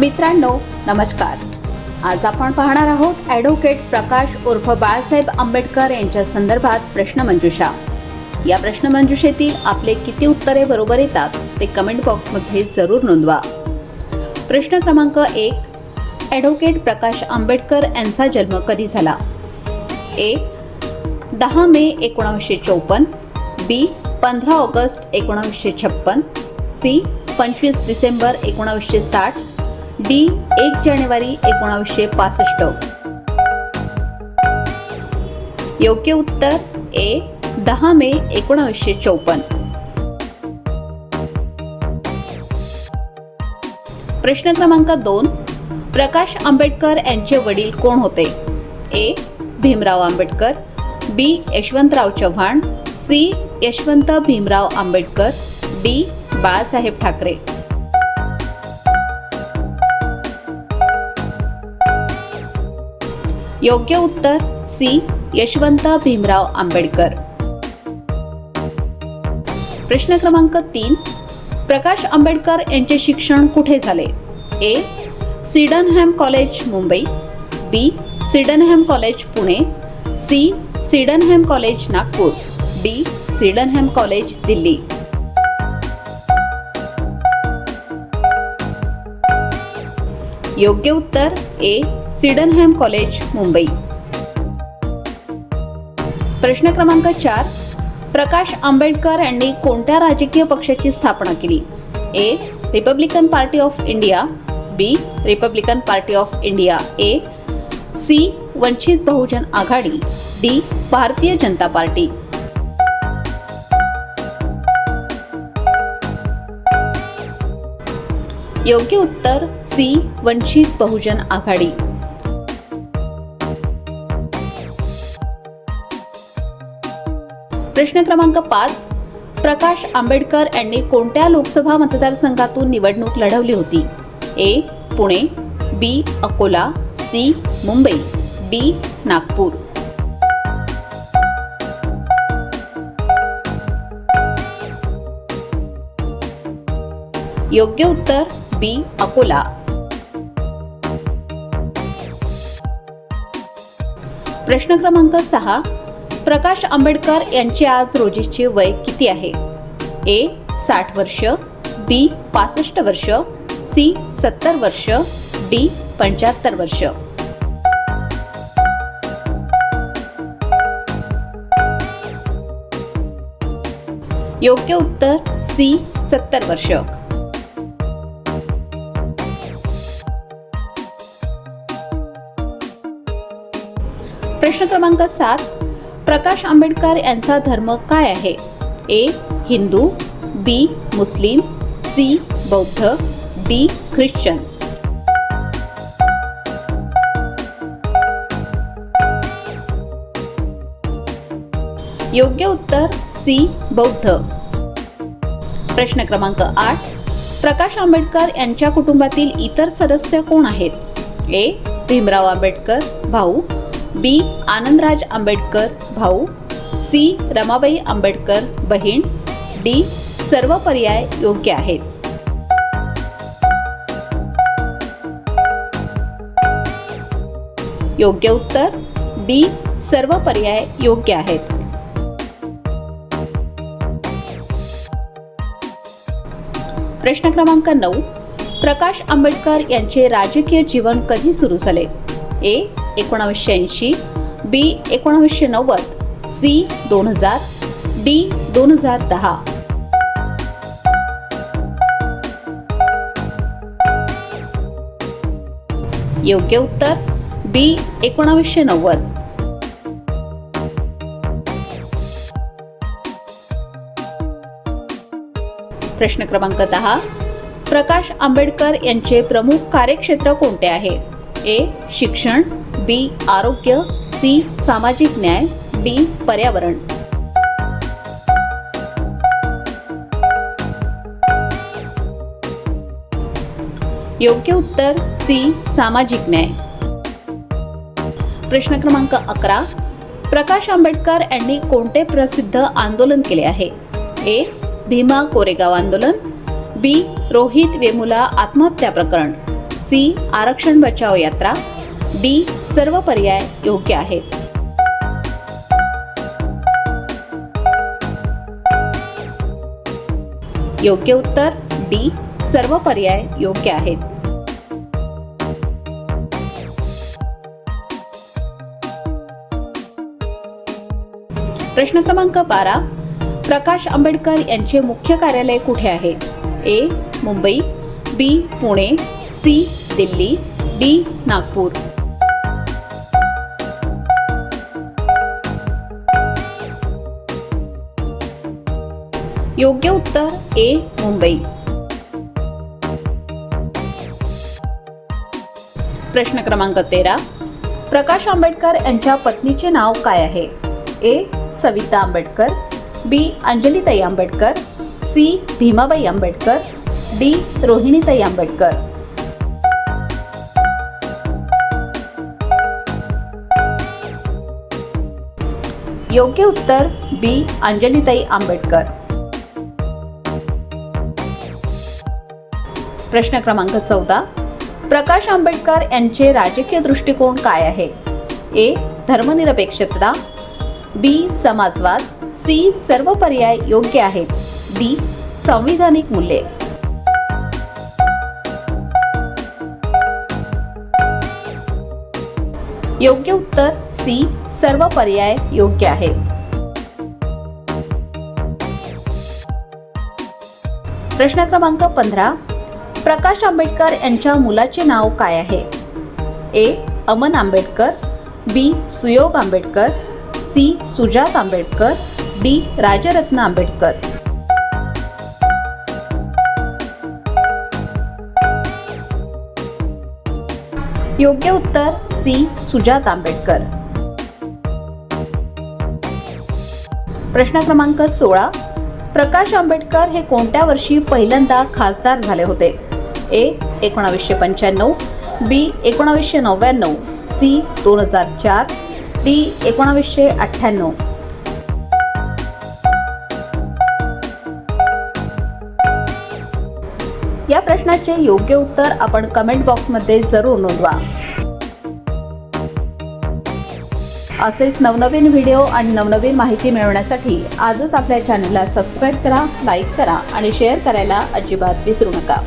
मित्रांनो नमस्कार. आज आपण पाहणार आहोत ॲडव्होकेट प्रकाश उर्फ बाळासाहेब आंबेडकर यांच्या संदर्भात प्रश्नमंजुषा या प्रश्नमंजुषेतील आपले किती उत्तरे बरोबर येतात ते कमेंट बॉक्समध्ये जरूर नोंदवा. प्रश्न क्रमांक एक ॲडव्होकेट प्रकाश आंबेडकर यांचा जन्म कधी झाला? ए दहा मे एकोणावीसशे चौपन्न बी पंधरा ऑगस्ट एकोणावीसशे छप्पन सी पंचवीस डिसेंबर एकोणावीसशे साठ डी एक जानेवारी एकोणावीसशे पासष्ट. योग्य उत्तर ए दहा मे एकोणावीसशे चौपन्न. प्रश्न क्रमांक दोन प्रकाश आंबेडकर यांचे वडील कोण होते? A Bhimrao Ambedkar B Yashwantrao Chavan C Yashwant Bhimrao Ambedkar D Balasaheb Thackeray. योग्य उत्तर सी. यशवंत भीमराव आंबेडकर. प्रश्न क्रमांक तीन. प्रकाश आंबेडकर यांचे शिक्षण कुठे झाले? A. Sydenham College Mumbai. B. Sydenham College Pune. C. Sydenham College Nagpur. D. Sydenham College Delhi. योग्य उत्तर ए. Sydenham college Mumbai. प्रश्न क्रमांक चार प्रकाश आंबेडकर यांनी कोणत्या राजकीय पक्षाची स्थापना केली? A Republican Party of India B Republican Party of India A C Vanchit Bahujan Aghadi D Bharatiya Janata Party. योग्य उत्तर सी वंचित बहुजन आघाडी. प्रश्न क्रमांक पाच. प्रकाश आंबेडकर यांनी कोणत्या लोकसभा मतदारसंघातून निवडणूक लढवली होती? A. Pune B. Akola C. Mumbai D. Nagpur. योग्य उत्तर बी. अकोला. प्रश्न क्रमांक सहा. प्रकाश आंबेडकर यांचे आज रोजीचे वय किती आहे? ए साठ वर्ष बी पासष्ट वर्ष सी सत्तर वर्ष डी पंच्याहत्तर वर्ष. योग्य उत्तर सी सत्तर वर्ष. प्रश्न क्रमांक सात प्रकाश आंबेडकर यांचा धर्म काय आहे? A Hindu B Muslim C बौद्ध डी ख्रिश्चन. योग्य उत्तर सी बौद्ध. प्रश्न क्रमांक आठ. प्रकाश आंबेडकर यांच्या कुटुंबातील इतर सदस्य कोण आहेत? ए भीमराव आंबेडकर भाऊ. बी. आनंदराज आंबेडकर भाऊ सी. रमाबाई आंबेडकर बहीण डी. सर्व पर्याय योग्य आहेत. योग्य उत्तर डी. सर्व पर्याय योग्य आहेत. प्रश्न क्रमांक नऊ. प्रकाश आंबेडकर यांचे राजकीय जीवन कधी सुरू झाले? ए. एकोणावीसशे ऐंशी बी एकोणावीसशे नव्वद सी दोन हजार डी दोन हजार दहा. योग्य उत्तर बी एकोणावीसशे नव्वद. प्रश्न क्रमांक दहा. प्रकाश आंबेडकर यांचे प्रमुख कार्यक्षेत्र कोणते आहे? ए शिक्षण बी आरोग्य. सी सामाजिक न्याय. डी पर्यावरण. योग्य उत्तर सी सामाजिक न्याय. प्रश्न क्रमांक अकरा. प्रकाश आंबेडकर यांनी कोणते प्रसिद्ध आंदोलन केले आहे? ए भीमा कोरेगाव आंदोलन. बी रोहित वेमुला आत्महत्या प्रकरण. सी आरक्षण बचाव यात्रा. डी सर्व पर्याय योग्य आहेत. योग्य उत्तर डी सर्व पर्याय योग्य आहेत. प्रश्न क्रमांक बारा प्रकाश आंबेडकर यांचे मुख्य कार्यालय कुठे आहे? A Mumbai B Pune C Delhi D Nagpur. योग्य उत्तर ए मुंबई. प्रश्न क्रमांक तेरा. प्रकाश आंबेडकर यांच्या पत्नीचे नाव काय आहे? A Savita Ambedkar. B Anjalitai Ambedkar. C Bhimabai Ambedkar. D Rohinitai Ambedkar. योग्य उत्तर बी अंजलीताई आंबेडकर. प्रश्न क्रमांक चौदा. प्रकाश आंबेडकर यांचे राजकीय दृष्टिकोन काय आहे? ए. धर्मनिरपेक्षता. बी. समाजवाद. सी. सर्व पर्याय योग्य आहेत. डी. संविधानिक मूल्ये. योग्य उत्तर सी. सर्व पर्याय योग्य आहेत प्रश्न क्रमांक पंधरा. प्रकाश आंबेडकर यांच्या मुलाचे नाव काय आहे? A. Aman Ambedkar B. Suyog Ambedkar C. Sujat Ambedkar D. Rajratna Ambedkar. योग्य उत्तर सी. सुजात आंबेडकर. प्रश्न क्रमांक सोळा. प्रकाश आंबेडकर हे कोणत्या वर्षी पहिल्यांदा खासदार झाले होते? ए एकोणावीसशे पंच्याण्णव बी एकोणावीसशे नव्याण्णव सी दोन हजार चार डी एकोणावीसशे अठ्ठ्याण्णव. या प्रश्नाचे योग्य उत्तर आपण कमेंट बॉक्समध्ये जरूर नोंदवा. असेच नवनवीन व्हिडिओ आणि नवनवीन माहिती मिळवण्यासाठी आजच आपल्या चॅनलला सबस्क्राईब करा लाईक करा आणि शेअर करायला अजिबात विसरू नका.